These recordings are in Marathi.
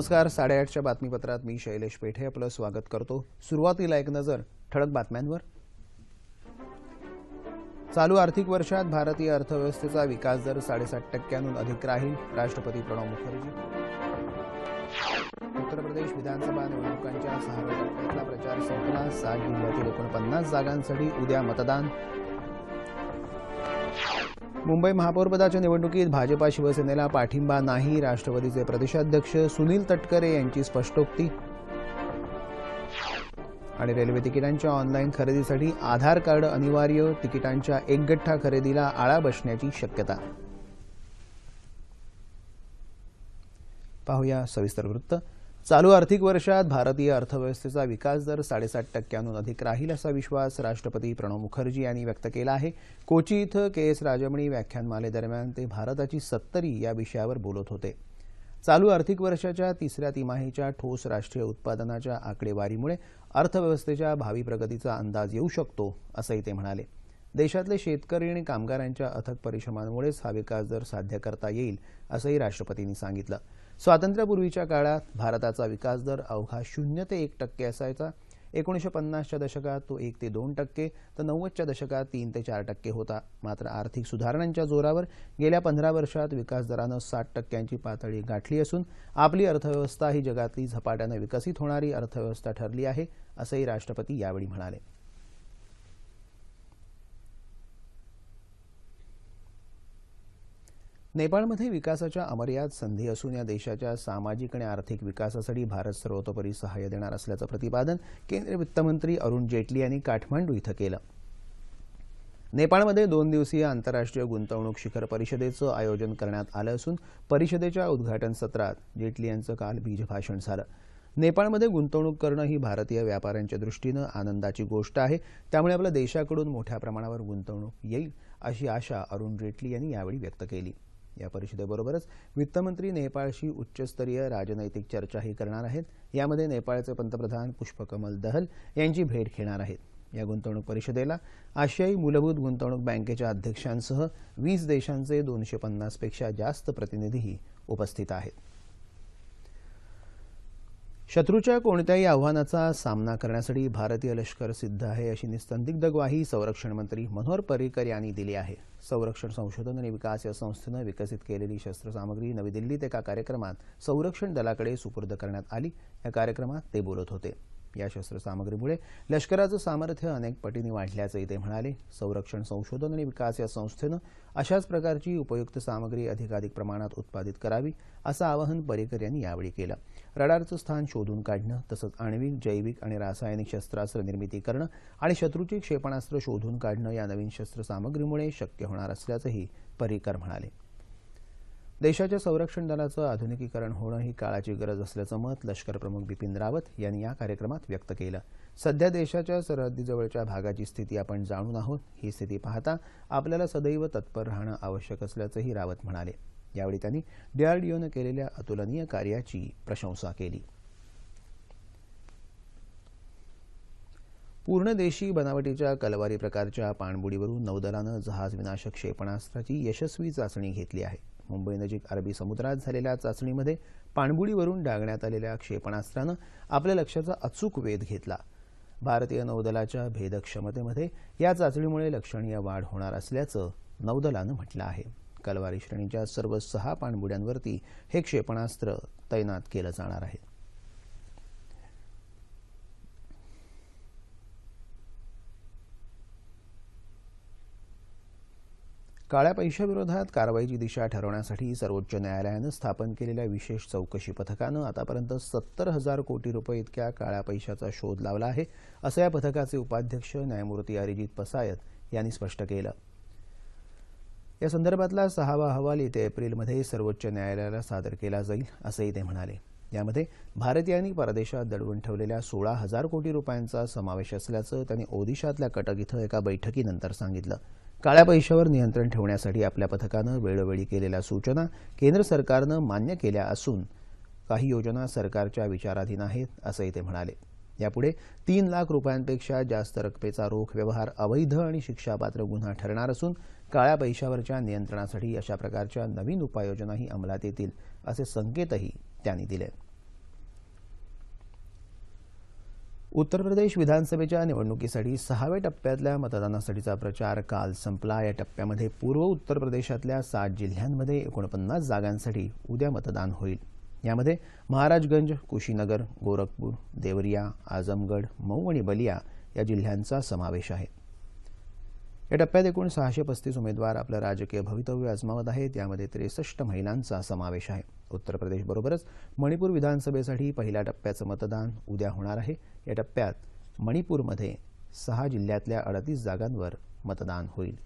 नमस्कार साडेआठच्या बातमीपत्रात मी शैलेश पेठे आपलं स्वागत करतो. सुरुवातीला एक नजर ठळक बातम्यांवर. चालू आर्थिक वर्षात भारतीय अर्थव्यवस्थेचा विकास दर साडेसात टक्क्यांहून अधिक राहील राष्ट्रपती प्रणव मुखर्जी. उत्तर प्रदेश विधानसभा निवडणुकांच्या सहाव्या टप्प्यातला प्रचार संपला. सात जिल्ह्यातील एकोणपन्नास जागांसाठी उद्या मतदान. मुंबई महापौरपदाच्या निवडणुकीत भाजपा शिवसेनेला पाठिंबा नाही राष्ट्रवादीचे प्रदेशाध्यक्ष सुनील तटकरे यांची स्पष्टोक्ती. आणि रेल्वे तिकिटांच्या ऑनलाईन खरेदीसाठी आधार कार्ड अनिवार्य तिकिटांच्या एक गठ्ठा खरेदीला आळा बसण्याची शक्यता. पाहूया सविस्तर वृत्त. चालू आर्थिक वर्षात भारतीय अर्थव्यवस्थेचा विकास दर साडेसात टक्क्यांहून अधिक राहील असा विश्वास राष्ट्रपती प्रणव मुखर्जी यांनी व्यक्त केला आहे. कोची इथं के एस राजमणी व्याख्यानमालेदरम्यान ते भारताची सत्तरी या विषयावर बोलत होते. चालू आर्थिक वर्षाच्या तिसऱ्या तिमाहीच्या ठोस राष्ट्रीय उत्पादनाच्या आकडेवारीमुळे अर्थव्यवस्थेच्या भावी प्रगतीचा अंदाज येऊ शकतो असंही ते म्हणाले. देशातले शेतकरी आणि कामगारांच्या अथक परिश्रमांमुळेच हा विकास दर साध्य करता येईल असंही राष्ट्रपतींनी सांगितलं. स्वातंत्र्यापूर्वीच्या काळात भारताचा विकास दर अवघा शून्य ते एक टक्के असायचा. एकोणीसशे पन्नासच्या दशकात तो एक ते दोन टक्के तर नव्वदच्या दशकात तीन ते चार टक्के होता. मात्र आर्थिक सुधारणांच्या जोरावर गेल्या पंधरा वर्षात विकास दरानं साठ टक्क्यांची पातळी गाठली असून आपली अर्थव्यवस्था ही जगातली झपाट्यानं विकसित होणारी अर्थव्यवस्था ठरली आहे असंही राष्ट्रपती यावेळी म्हणाले. नेपाळमध्ये विकासाच्या अमर्याद संधी असून या देशाच्या सामाजिक आणि आर्थिक विकासासाठी भारत सर्वतोपरी सहाय्य देणार असल्याचं प्रतिपादन केंद्रीय वित्तमंत्री अरुण जेटली यांनी काठमांडू इथं केलं. नेपाळमध्ये दोन दिवसीय आंतरराष्ट्रीय गुंतवणूक शिखर परिषदेचं आयोजन करण्यात आलं असून परिषदेच्या उद्घाटन सत्रात जेटली यांचं काल बीजभाषण झालं. नेपाळमध्ये गुंतवणूक करणं ही भारतीय व्यापाऱ्यांच्या दृष्टीनं आनंदाची गोष्ट आहे. त्यामुळे आपल्या देशाकडून मोठ्या प्रमाणावर गुंतवणूक येईल अशी आशा अरुण जेटली यांनी यावेळी व्यक्त केली. या परिषदेबरोबरच वित्तमंत्री नेपाळशी उच्चस्तरीय राजनैतिक चर्चाही करणार आहेत. यामध्ये नेपाळचे पंतप्रधान पुष्पकमल दहल यांची भेट घेणार आहेत. या गुंतवणूक परिषदेला आशियाई मूलभूत गुंतवणूक बँकेच्या अध्यक्षांसह वीस देशांचे दोनशे पन्नासपेक्षा जास्त प्रतिनिधीही उपस्थित आहेत. शत्रूच्या कोणत्याही आव्हानाचा सामना करण्यासाठी भारतीय लष्कर सिद्ध आहे अशी निसंदिग्ध ग्वाही संरक्षण मंत्री मनोहर पर्रिकर यांनी दिली आहे. संरक्षण संशोधन आणि विकास या संस्थेनं विकसित केलेली शस्त्रसामग्री नवी दिल्लीत एका कार्यक्रमात संरक्षण दलाकडे सुपूर्द करण्यात आली. या कार्यक्रमात ते बोलत होते. या शस्त्रसामग्रीमुळे लष्कराचं सामर्थ्य अनेक पटींनी वाढल्याचंही ते म्हणाले. संरक्षण संशोधन आणि विकास या संस्थेनं अशाच प्रकारची उपयुक्त सामग्री अधिकाधिक प्रमाणात उत्पादित करावी असं आवाहन पर्रिकर यांनी यावेळी केलं. रडारचं स्थान शोधून काढणं तसंच आण्विक जैविक आणि रासायनिक शस्त्रास्त्र निर्मिती करणं आणि शत्रूची क्षेपणास्त्र शोधून काढणं या नवीन शस्त्रसामग्रीमुळे शक्य होणार असल्याचंही पर्रिकर म्हणाले. देशाच्या संरक्षण दलाचं आधुनिकीकरण होणं ही काळाची गरज असल्याचं मत लष्कर प्रमुख बिपिन रावत यांनी या कार्यक्रमात व्यक्त केलं. सध्या देशाच्या सरहद्दीजवळच्या भागाची स्थिती आपण जाणून आहोत. ही स्थिती पाहता आपल्याला सदैव तत्पर राहणं आवश्यक असल्याचंही रावत म्हणाले. यावेळी त्यांनी डीआरडीओनं केलेल्या अतुलनीय कार्याची प्रशंसा केली. पूर्ण देशी बनावटीच्या कलवारी प्रकारच्या पाणबुडीवरून नौदलानं जहाज विनाशक क्षेपणास्त्राची यशस्वी चाचणी घेतली आहे. मुंबईनजीक अरबी समुद्रात झालेल्या चाचणीमध्ये पाणबुडीवरून डागण्यात आलेल्या क्षेपणास्त्रानं आपल्या लक्षाचा अचूक वेध घेतला. भारतीय नौदलाच्या भेदक्षमतेमध्ये या चाचणीमुळे लक्षणीय वाढ होणार असल्याचं नौदलानं म्हटलं आहे. कलवारी श्रेणीच्या सर्व सहा पाणबुड्यांवरती हे क्षेपणास्त्र तैनात केलं जाणार आहे. काळ्या पैशाविरोधात कारवाईची दिशा ठरवण्यासाठी सर्वोच्च न्यायालयानं स्थापन केलेल्या विशेष चौकशी पथकानं आतापर्यंत सत्तर हजार कोटी रुपये इतक्या काळ्या पैशाचा शोध लावला आहे असं या पथकाचे उपाध्यक्ष न्यायमूर्ती अरिजित पसायत यांनी स्पष्ट केलं. या संदर्भातला सहावा अहवाल येत्या एप्रिलमध्ये सर्वोच्च न्यायालयाला सादर केला जाईल असंही ते म्हणाले. यामध्ये भारतीयांनी परदेशात दडवून ठेवलेल्या सोळा हजार कोटी रुपयांचा समावेश असल्याचं त्यांनी ओदिशातल्या कटक इथं एका बैठकीनंतर सांगितलं. काळ्या पैशावर नियंत्रण ठेवण्यासाठी आपल्या पथकानं वेळोवेळी केलेल्या सूचना केंद्र सरकारनं मान्य केल्या असून काही योजना सरकारच्या विचाराधीन आहेत असंही ते म्हणाले. यापुढे तीन लाख रुपयांपेक्षा जास्त रकमेचा रोख व्यवहार अवैध आणि शिक्षापात्र गुन्हा ठरणार असून काळ्या पैशावरच्या नियंत्रणासाठी अशा प्रकारच्या नवीन उपाययोजनाही अंमलात येतील असे संकेतही त्यांनी दिले. उत्तर प्रदेश विधानसभेच्या निवडणुकीसाठी सहाव्या टप्प्यातल्या मतदानासाठीचा प्रचार काल संपला. या टप्प्यामध्ये पूर्व उत्तर प्रदेशातल्या सात जिल्ह्यांमध्ये एकोणपन्नास जागांसाठी उद्या मतदान होईल. यामध्ये महाराजगंज कुशीनगर गोरखपूर देवरिया आजमगड मऊ आणि बलिया या जिल्ह्यांचा समावेश आहे. या टप्प्यात एकूण सहाशे पस्तीस उमेदवार आपलं राजकीय भवितव्य आजमावत आहेत. यामध्ये त्रेसष्ट महिलांचा समावेश आहे. उत्तर प्रदेशबरोबरच मणिपूर विधानसभेसाठी पहिल्या टप्प्याचं मतदान उद्या होणार आहे. या टप्प्यात मणिपूरमध्ये सहा जिल्ह्यातल्या अडतीस जागांवर मतदान होईल.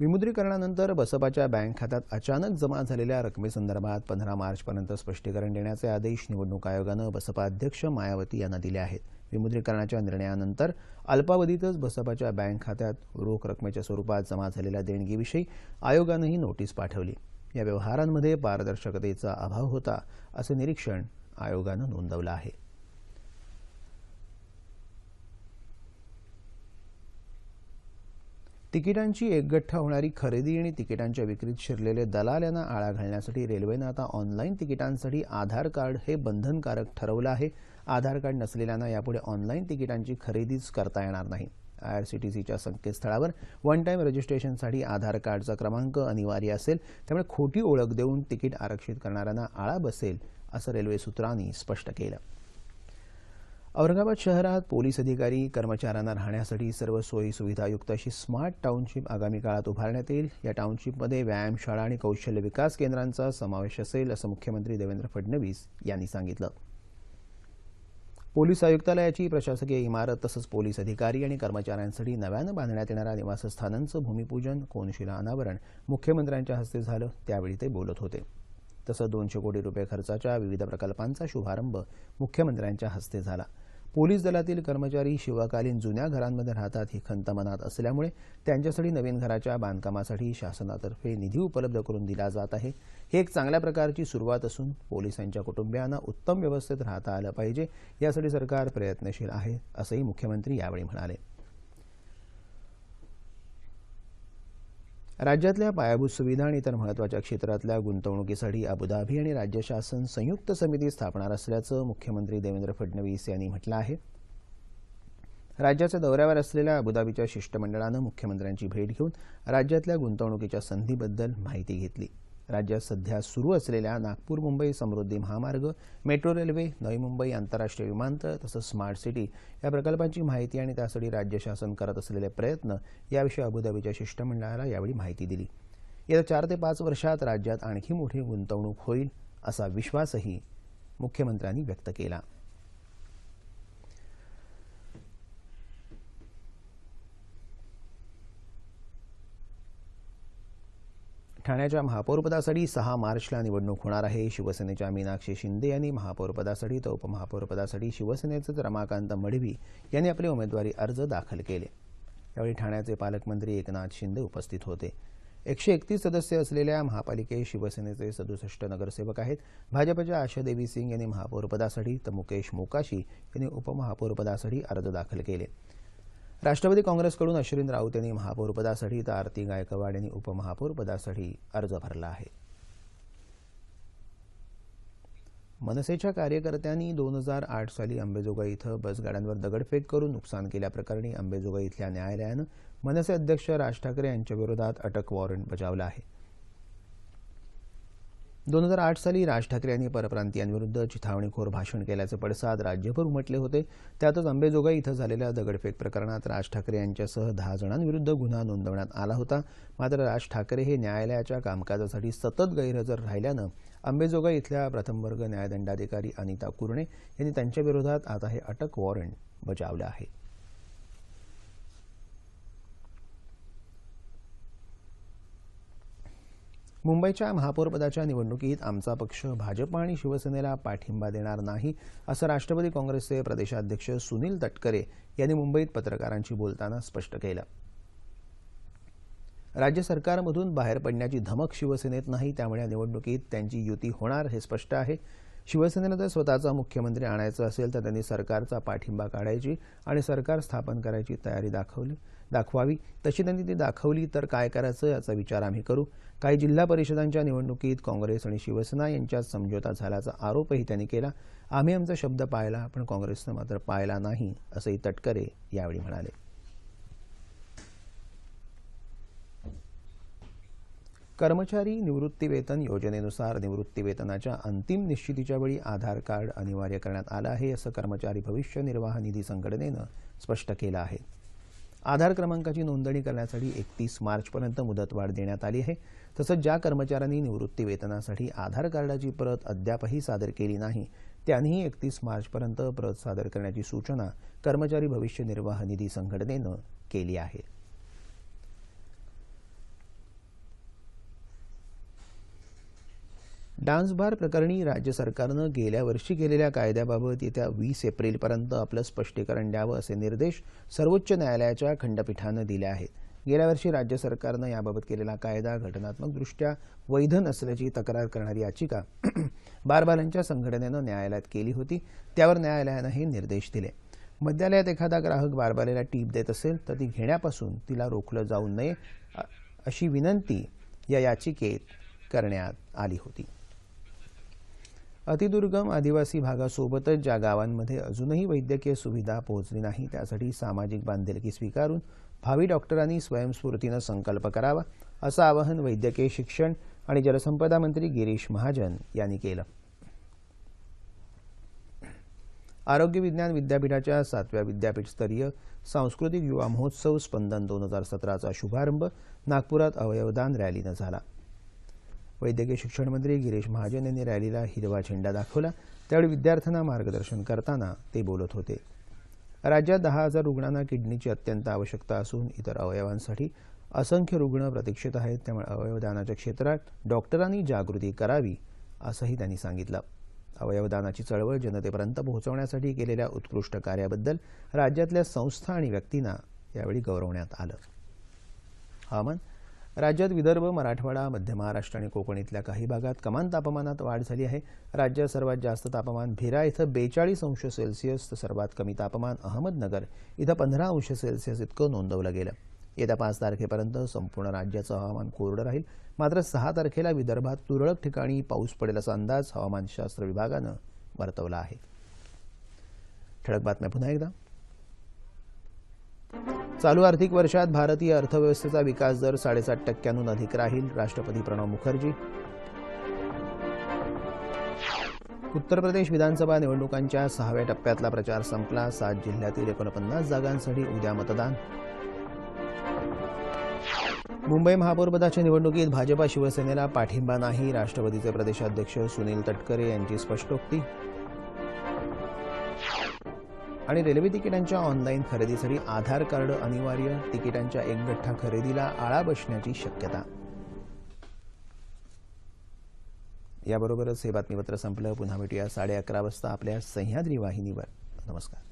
विमुद्रीकरणानंतर बसपाच्या बँक खात्यात अचानक जमा झालेल्या रकमेसंदर्भात पंधरा मार्चपर्यंत स्पष्टीकरण देण्याचे आदेश निवडणूक आयोगानं बसपा अध्यक्ष मायावती यांना दिले आहेत. विमुद्रीकरणाच्या निर्णयानंतर अल्पावधीतच बसपाच्या बँक खात्यात रोख रकमेच्या स्वरूपात जमा झालेल्या देणगीविषयी आयोगानंही नोटीस पाठवली. या व्यवहारांमध्ये पारदर्शकतेचा अभाव होता असं निरीक्षण आयोगानं नोंदवलं आहे. तिकिटांची एकगठ्ठा होणारी खरेदी आणि तिकिटांच्या विक्रीत शिरलेले दलाल यांना आळा घालण्यासाठी रेल्वेनं आता ऑनलाईन तिकिटांसाठी आधार कार्ड हे बंधनकारक ठरवलं आहे. आधार कार्ड नसलेल्यांना यापुढे ऑनलाईन तिकिटांची खरेदीच करता येणार नाही. आय आर सी टी सीच्या संकेतस्थळावर वन टाईम रजिस्ट्रेशनसाठी आधार कार्डचा क्रमांक अनिवार्य असेल त्यामुळे खोटी ओळख देऊन तिकीट आरक्षित करणाऱ्यांना आळा बसेल असं रेल्वे सूत्रांनी स्पष्ट केलं. औरंगाबाद शहरात पोलीस अधिकारी कर्मचाऱ्यांना राहण्यासाठी सर्व सोयी सुविधायुक्त अशी स्मार्ट टाउनशिप आगामी काळात उभारण्यात येईल. या टाउनशिपमध्ये व्यायामशाळा आणि कौशल्य विकास केंद्रांचा समावेश असेल असं मुख्यमंत्री देवेंद्र फडणवीस यांनी सांगितलं. पोलीस आयुक्तालयाची प्रशासकीय इमारत तसंच पोलीस अधिकारी आणि कर्मचाऱ्यांसाठी नव्यानं बांधण्यात येणाऱ्या निवासस्थानांचं भूमिपूजन कोनशिला अनावरण मुख्यमंत्र्यांच्या हस्ते झालं त्यावेळी ते बोलत होते. तसंच दोनशे कोटी रुपये खर्चाच्या विविध प्रकल्पांचा शुभारंभ मुख्यमंत्र्यांच्या हस्ते झाला. पोलीस दलातील कर्मचारी शिवकालीन जुन्या घरांमध्ये राहतात ही खंत मनात असल्यामुळे त्यांच्यासाठी नवीन घराच्या बांधकामासाठी शासनातर्फे निधी उपलब्ध करून दिला जात आहे. ही एक चांगल्या प्रकारची सुरुवात असून पोलिसांच्या कुटुंबियांना उत्तम व्यवस्थेत राहता आलं पाहिजे यासाठी सरकार प्रयत्नशील आहे असंही मुख्यमंत्री यावेळी म्हणाले. राज्यातल्या पायाभूत सुविधा आणि इतर महत्त्वाच्या क्षेत्रातल्या गुंतवणुकीसाठी अबुधाबी आणि राज्य शासन संयुक्त समिती स्थापणार असल्याचं मुख्यमंत्री देवेंद्र फडणवीस यांनी म्हटलं आहे. राज्याच्या दौऱ्यावर असलेल्या अबुधाबीच्या शिष्टमंडळानं मुख्यमंत्र्यांची भेट घेऊन राज्यातल्या गुंतवणुकीच्या संधीबद्दल माहिती घेतली. राज्यात सध्या सुरू असलेल्या नागपूर मुंबई समृद्धी महामार्ग मेट्रो रेल्वे नवी मुंबई आंतरराष्ट्रीय विमानतळ तसंच स्मार्ट सिटी या प्रकल्पांची माहिती आणि त्यासाठी राज्य शासन करत असलेले प्रयत्न याविषयी अबुधाबीच्या शिष्टमंडळाला यावेळी माहिती दिली. येत्या चार ते पाच वर्षात राज्यात आणखी मोठी गुंतवणूक होईल असा विश्वासही मुख्यमंत्र्यांनी व्यक्त केला. ठाण्याच्या महापौरपदासाठी सहा मार्चला निवडणूक होणार आहे. शिवसेनेच्या मीनाक्षी शिंदे यांनी महापौरपदासाठी तर उपमहापौरपदासाठी शिवसेनेचेच रमाकांत मडवी यांनी आपले उमेदवारी अर्ज दाखल केले. यावेळी ठाण्याचे पालकमंत्री एकनाथ शिंदे उपस्थित होते. एकशे एकतीस सदस्य असलेल्या महापालिकेत शिवसेनेचे सदुसष्ट नगरसेवक आहेत. भाजपच्या आशादेवी सिंग यांनी महापौरपदासाठी तर मुकेश मोकाशी यांनी उपमहापौरपदासाठी अर्ज दाखल केले. राष्ट्रवादी काँग्रेसकडून अश्विन राऊत यांनी महापौरपदासाठी तर आरती गायकवाड यांनी उपमहापौरपदासाठी अर्ज भरला आहे. मनसेच्या कार्यकर्त्यांनी दोन हजार आठ साली अंबेजोगाई इथं बसगाड्यांवर दगडफेक करून नुकसान केल्याप्रकरणी अंबेजोगाई इथल्या न्यायालयानं मनसे अध्यक्ष राज ठाकरे यांच्या विरोधात अटक वॉरंट बजावलं आहे. दोन हजार आठ साली राज ठाकरे यांनी परप्रांतीयांविरुद्ध चिथावणीखोर भाषण केल्याचे पडसाद राज्यभर उमटले होते. त्यातच अंबेजोगाई इथं झालेल्या दगडफेक प्रकरणात राज ठाकरे यांच्यासह दहा जणांविरुद्ध गुन्हा नोंदवण्यात आला होता. मात्र राज ठाकरे हे न्यायालयाच्या कामकाजासाठी सतत गैरहजर राहिल्यानं अंबेजोगाई इथल्या प्रथमवर्ग न्यायदंडाधिकारी अनिता कुरणे यांनी त्यांच्याविरोधात आता हे अटक वॉरंट बजावलं आहे. मुंबईच्या महापौरपदाच्या निवडणुकीत आमचा पक्ष भाजप आणि शिवसेनेला पाठिंबा देणार नाही असं राष्ट्रवादी काँग्रेसचे प्रदेशाध्यक्ष सुनील तटकरे यांनी मुंबईत पत्रकारांशी बोलताना स्पष्ट केलं. राज्य सरकारमधून बाहेर पडण्याची धमक शिवसेनेत नाही त्यामुळे या निवडणुकीत त्यांची युती होणार हे स्पष्ट आहे. शिवसेनेनं जर स्वतःचा मुख्यमंत्री आणायचं असेल तर त्यांनी सरकारचा पाठिंबा काढायची आणि सरकार स्थापन करायची तयारी दाखवली. दाखवावी. तशी त्यांनी ती दाखवली तर काय करायचं याचा विचार आम्ही करू. काही जिल्हा परिषदांच्या निवडणुकीत काँग्रेस आणि शिवसेना यांच्यात समझोता झाल्याचा आरोपही त्यांनी केला. आम्ही आमचा शब्द पाळला पण काँग्रेसनं मात्र पाळला नाही असंही तटकरे यावेळी म्हणाले. कर्मचारी निवृत्तीवेतन योजनेनुसार निवृत्तीवेतनाच्या अंतिम निश्चितीच्या वेळी आधार कार्ड अनिवार्य करण्यात आलं आहे असं कर्मचारी भविष्य निर्वाह निधी संघटनेनं स्पष्ट केलं आहे. आधार क्रमांकाची नोंदणी करण्यासाठी एकतीस मार्चपर्यंत मुदतवाढ देण्यात आली आहे. तसंच ज्या कर्मचाऱ्यांनी निवृत्ती वेतनासाठी आधार कार्डाची प्रत अद्यापही सादर केली नाही त्यांनीही एकतीस मार्चपर्यंत प्रत सादर करण्याची सूचना कर्मचारी भविष्य निर्वाह निधी संघटनेनं केली आहे. डान्स बार प्रकरणी राज्य सरकारनं गेल्या वर्षी केलेल्या कायद्याबाबत येत्या वीस एप्रिलपर्यंत आपलं स्पष्टीकरण द्यावं असे निर्देश सर्वोच्च न्यायालयाच्या खंडपीठानं दिले आहेत. गेल्या वर्षी राज्य सरकारनं याबाबत केलेला कायदा घटनात्मकदृष्ट्या वैध नसल्याची तक्रार करणारी याचिका बारबालांच्या संघटनेनं न्यायालयात केली होती. त्यावर न्यायालयानं हे निर्देश दिले. मद्यालयात एखादा ग्राहक बारबालेला टीप देत असेल तर ती घेण्यापासून तिला रोखलं जाऊ नये अशी विनंती या याचिकेत करण्यात आली होती. अतिदुर्गम आदिवासी भागासोबतच ज्या गावांमध्ये अजूनही वैद्यकीय सुविधा पोहोचली नाही त्यासाठी सामाजिक बांधिलकी स्वीकारून भावी डॉक्टरांनी स्वयंस्फूर्तीनं संकल्प करावा असं आवाहन वैद्यकीय शिक्षण आणि जलसंपदा मंत्री गिरीश महाजन यांनी केलं. आरोग्य विज्ञान विद्यापीठाच्या सातव्या विद्यापीठस्तरीय सांस्कृतिक युवा महोत्सव स्पंदन दोन हजार सतराचा शुभारंभ नागपुरात अवयवदान रॅलीनं झाला. वैद्यकीय शिक्षण मंत्री गिरीश महाजन यांनी रॅलीला हिरवा झेंडा दाखवला. त्यावेळी विद्यार्थ्यांना मार्गदर्शन करताना ते बोलत होते. राज्यात दहा हजार रुग्णांना किडनीची अत्यंत आवश्यकता असून इतर अवयवांसाठी असंख्य रुग्ण प्रतीक्षित आहेत. त्यामुळे अवयवदानाच्या क्षेत्रात डॉक्टरांनी जागृती करावी असंही त्यांनी सांगितलं. अवयवदानाची चळवळ जनतेपर्यंत पोहोचवण्यासाठी केलेल्या उत्कृष्ट कार्याबद्दल राज्यातल्या संस्था आणि व्यक्तींना यावेळी गौरवण्यात आलं. हवामान राज्यात विदर्भ मराठवाडा मध्य महाराष्ट्र आणि कोकणीतल्या काही भागात कमान तापमानात वाढ झाली आहे. राज्यात सर्वात जास्त तापमान भिरा इथं बेचाळीस अंश सेल्सिअस तर सर्वात कमी तापमान अहमदनगर इथं पंधरा अंश सेल्सिअस इतकं नोंदवलं गेलं. येत्या पाच तारखेपर्यंत संपूर्ण राज्याचं हवामान कोरडं राहील. मात्र सहा तारखेला विदर्भात तुरळक ठिकाणी पाऊस पडेल असा अंदाज हवामानशास्त्र विभागानं वर्तवला आहे. ठळक बातम्या पुन्हा एकदा. चालू आर्थिक वर्षात भारतीय अर्थव्यवस्थेचा विकास दर साडेसात टक्क्यांहून अधिक राहील राष्ट्रपती प्रणव मुखर्जी. उत्तर प्रदेश विधानसभा निवडणुकांच्या सहाव्या टप्प्यातला प्रचार संपला. सात जिल्ह्यातील एकोणपन्नास जागांसाठी उद्या मतदान. मुंबई महापौरपदाच्या निवडणुकीत भाजपा शिवसेनेला पाठिंबा नाही. राष्ट्रवादीचे प्रदेशाध्यक्ष सुनील तटकरे यांची स्पष्टोक्ती. आणि रेल्वे तिकिटांच्या ऑनलाईन खरेदीसाठी आधार कार्ड अनिवार्य तिकिटांच्या एक गठ्ठा खरेदीला आळा बसण्याची शक्यता. याबरोबरच हे बातमीपत्र संपलं. पुन्हा भेटूया साडे अकरा वाजता आपल्या सह्याद्री वाहिनीवर. नमस्कार.